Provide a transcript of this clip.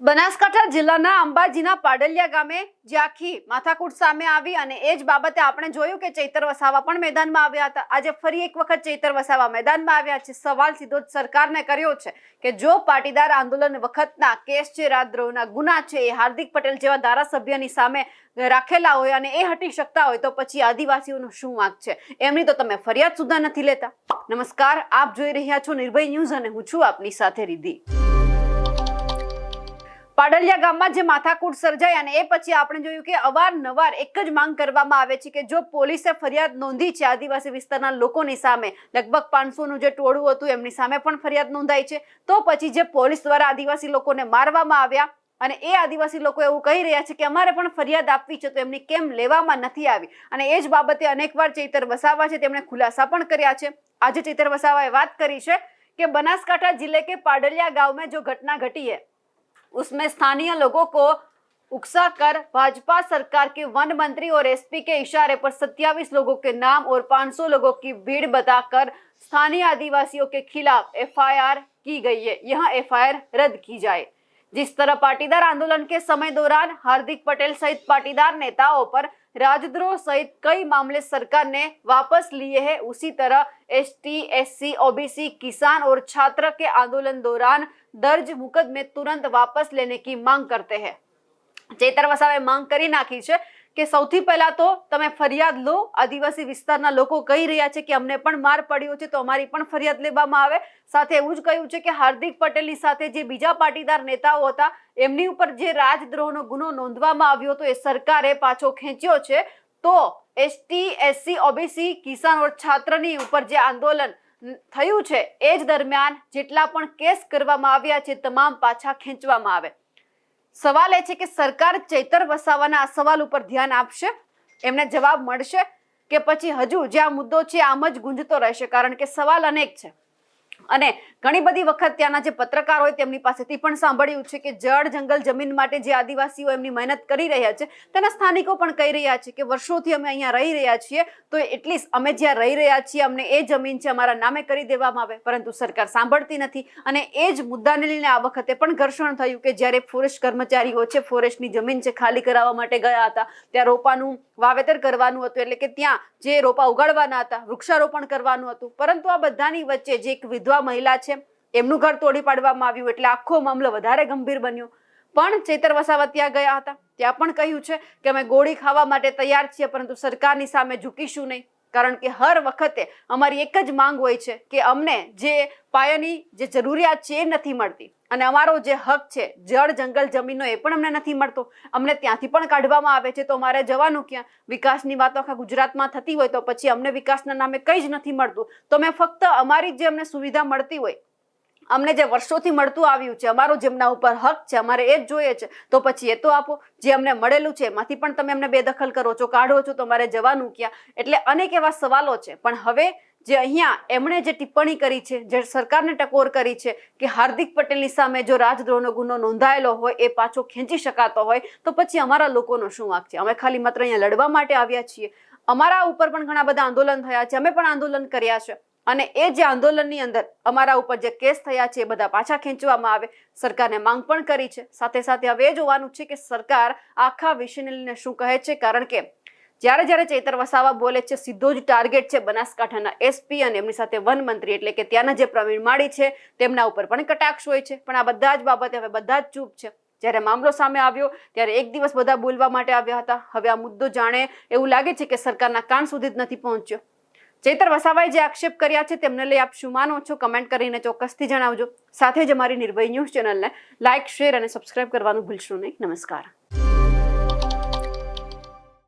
બનાસકાંઠા જિલ્લાના અંબાજીના પાડલિયા ગામે જે આખી માથાકૂટ સામે આવી અને એ જ બાબતે આપણે જોયું કે ચૈતર વસાવા પણ મેદાનમાં આવ્યા હતા. આજે ફરી એક વખત ચૈતર વસાવા મેદાનમાં આવ્યા છે. સવાલ સીધો જ સરકારને કર્યો છે કે જો પાટીદાર આંદોલન વખતના કેસ છે રાજદ્રોહના ગુના છે, એ હાર્દિક પટેલ જેવા ધારાસભ્યની સામે રાખેલા હોય અને એ હટી શકતા હોય તો પછી આદિવાસીઓનો શું વાંક છે? એમની તો તમે ફરિયાદ સુધા નથી લેતા. નમસ્કાર, આપ જોઈ રહ્યા છો નિર્ભય ન્યૂઝ અને હું છું આપની સાથે રીધી પાડલિયા ગામમાં જે માથાકૂટ સર્જાઈ અને એ પછી આપણે જોયું કે અવારનવાર એક જ માંગ કરવામાં આવે છે કે જો પોલીસે ફરિયાદ નોંધી છે, આદિવાસી વિસ્તારના લોકોની સામે, લગભગ પાંચસોનું જે ટોળું હતું એમની સામે પણ ફરિયાદ નોંધાઈ છે. તો પછી જે પોલીસ દ્વારા આદિવાસી લોકોને મારવામાં આવ્યા અને એ આદિવાસી લોકો એવું કહી રહ્યા છે કે અમારે પણ ફરિયાદ આપવી છે, તો એમની કેમ લેવામાં નથી આવી? અને એ જ બાબતે અનેકવાર ચૈતર વસાવા છે, તેમણે ખુલાસા પણ કર્યા છે. આજે ચૈતર વસાવાએ વાત કરી છે કે બનાસકાંઠા જિલ્લે કે પાડલિયા ગામમાં જો ઘટના ઘટી હે उसमें स्थानीय लोगों को उकसा कर भाजपा सरकार के वन मंत्री और एसपी के इशारे पर सत्यावीस लोगों के नाम और 500 लोगों की भीड़ बताकर स्थानीय आदिवासियों के खिलाफ एफआईआर की गई है। यह एफआईआर रद्द की जाए। जिस तरह पाटीदार आंदोलन के समय दौरान हार्दिक पटेल सहित पाटीदार नेताओं पर राजद्रोह सहित कई मामले सरकार ने वापस लिए हैं उसी तरह एसटी एससी ओबीसी किसान और छात्र के आंदोलन दौरान दर्ज मुकदमे तुरंत वापस लेने की मांग करते हैं ચૈતર વસાવાએ માંગ કરી નાખી છે કે સૌથી પહેલા તો તમે ફરિયાદ લો. આદિવાસી વિસ્તારના લોકો કહી રહ્યા છે કે અમને પણ માર પડ્યો છે, તો અમારી પણ ફરિયાદ લેવામાં આવે. સાથે એવું જ કહ્યું છે કે હાર્દિક પટેલની સાથે જે બીજા પાટીદાર નેતાઓ હતા, એમની ઉપર જે રાજદ્રોહનો ગુનો નોંધવામાં આવ્યો હતો, એ સરકારે પાછો ખેંચ્યો છે. તો એસટી, એસસી, ઓબીસી, કિસાન છાત્રની ઉપર જે આંદોલન થયું છે, એ જ દરમિયાન જેટલા પણ કેસ કરવામાં આવ્યા છે, તમામ પાછા ખેંચવામાં આવે. સવાલ એ છે કે સરકાર ચૈતર વસાવાના આ સવાલ ઉપર ધ્યાન આપશે? એમને જવાબ મળશે કે પછી હજુ જે આ મુદ્દો છે, આમ જ ગુંજતો રહેશે, કારણ કે સવાલ અનેક છે. અને ઘણી બધી વખત ત્યાંના જે પત્રકાર હોય તેમની પાસેથી પણ સાંભળ્યું છે કે જળ જંગલ જમીન માટે જે આદિવાસીઓ એમની મહેનત કરી રહ્યા છે, તેના સ્થાનિકો પણ કહી રહ્યા છે કે વર્ષોથી અમે અહીંયા રહી રહ્યા છીએ, તો એટલીસ્ટ અમે જ્યાં રહી રહ્યા છીએ, અમને એ જમીન છે અમારા નામે કરી દેવામાં આવે, પરંતુ સરકાર સાંભળતી નથી. અને એ જ મુદ્દાને લઈને આ વખતે પણ ઘર્ષણ થયું કે જ્યારે ફોરેસ્ટ કર્મચારીઓ છે ફોરેસ્ટની જમીન છે ખાલી કરાવવા માટે ગયા હતા, ત્યાં રોપાનું વાવેતર કરવાનું હતું, એટલે કે ત્યાં જે રોપા ઉગાડવાના હતા, વૃક્ષારોપણ કરવાનું હતું, પરંતુ આ બધાની વચ્ચે જે એક વિધવા મહિલા છે, એમનું ઘર તોડી પાડવામાં આવ્યું એટલે આખો મામલો વધારે ગંભીર બન્યો. પણ ચેતર વસાવા ત્યાં ગયા હતા. ત્યાં પણ કહ્યું છે કે અમે ગોળી ખાવા માટે તૈયાર છીએ, પરંતુ સરકારની સામે ઝૂકીશું નહીં. કારણ કે હર વખતે અમારી એક જ માંગ હોય છે કે અમને જે પાયાની જે જરૂરિયાત છે એ નથી મળતી. અને અમારો જે હક છે, જળ, જંગલ, જમીનનો એ પણ અમને નથી મળતો. અમને ત્યાંથી પણ કાઢવામાં આવે છે, તો અમારે જવાનું ક્યાં? વિકાસની વાતો આખા ગુજરાતમાં થતી હોય તો પછી અમને વિકાસના નામે કંઈ જ નથી મળતું. તો મેં ફક્ત અમારી જે અમને સુવિધા મળતી હોય, અમને જે વર્ષોથી મળતું આવ્યું છે, અમારો જેમના ઉપર હક છે, અમારે એ જ જોઈએ છે, તો પછી એ તો આપો. જે અમને મળેલું છે, એમાંથી પણ તમે અમને બેદખલ કરો છો, કાઢો છો, તો અમારે જવાનું ક્યાં? એટલે અનેક એવા સવાલો છે. પણ હવે જે અહીંયા એમણે જે ટિપ્પણી કરી છે, જે સરકારને ટકોર કરી છે કે હાર્દિક પટેલની સામે જો રાજદ્રોહનો ગુનો નોંધાયેલો હોય, એ પાછો ખેંચી શકાતો હોય, તો પછી અમારા લોકોનો શું વાંક છે? અમે ખાલી માત્ર અહીંયા લડવા માટે આવ્યા છીએ. અમારા ઉપર પણ ઘણા બધા આંદોલન થયા છે, અમે પણ આંદોલન કર્યા છે. અને એ જે આંદોલનની અંદર અમારા ઉપર જે કેસ થયા છે, એ બધા પાછા ખેંચવામાં આવે. સરકારને માંગ પણ કરી છે. સાથે સાથે હવે જોવાનું છે કે સરકાર આખા વિષયને લઈને શું કહે છે? કારણ કે જ્યારે જ્યારે ચૈતર વસાવા બોલે છે, સીધો જ ટાર્ગેટ છે બનાસકાંઠાના એસપી અને એમની સાથે વન મંત્રી એટલે કે ત્યાંના જે પ્રવીણ માળી છે, તેમના ઉપર પણ કટાક્ષ હોય છે. પણ આ બધા જ બાબતે હવે બધા જ ચૂપ છે. જ્યારે મામલો સામે આવ્યો, ત્યારે એક દિવસ બધા બોલવા માટે આવ્યા હતા. હવે આ મુદ્દો જાણે એવું લાગે છે કે સરકારના કાન સુધી જ નથી પહોંચ્યો. ચેતર વસાવાએ જે આક્ષેપ કર્યા છે, તેમને લઈ આપ શું માનો છો, કમેન્ટ કરીને ચોક્કસથી જણાવજો. સાથે જ અમારી નિર્ભય ન્યૂઝ ચેનલને લાઇક શેર અને સબસ્ક્રાઇબ કરવાનું ભૂલશો નહીં. નમસ્કાર.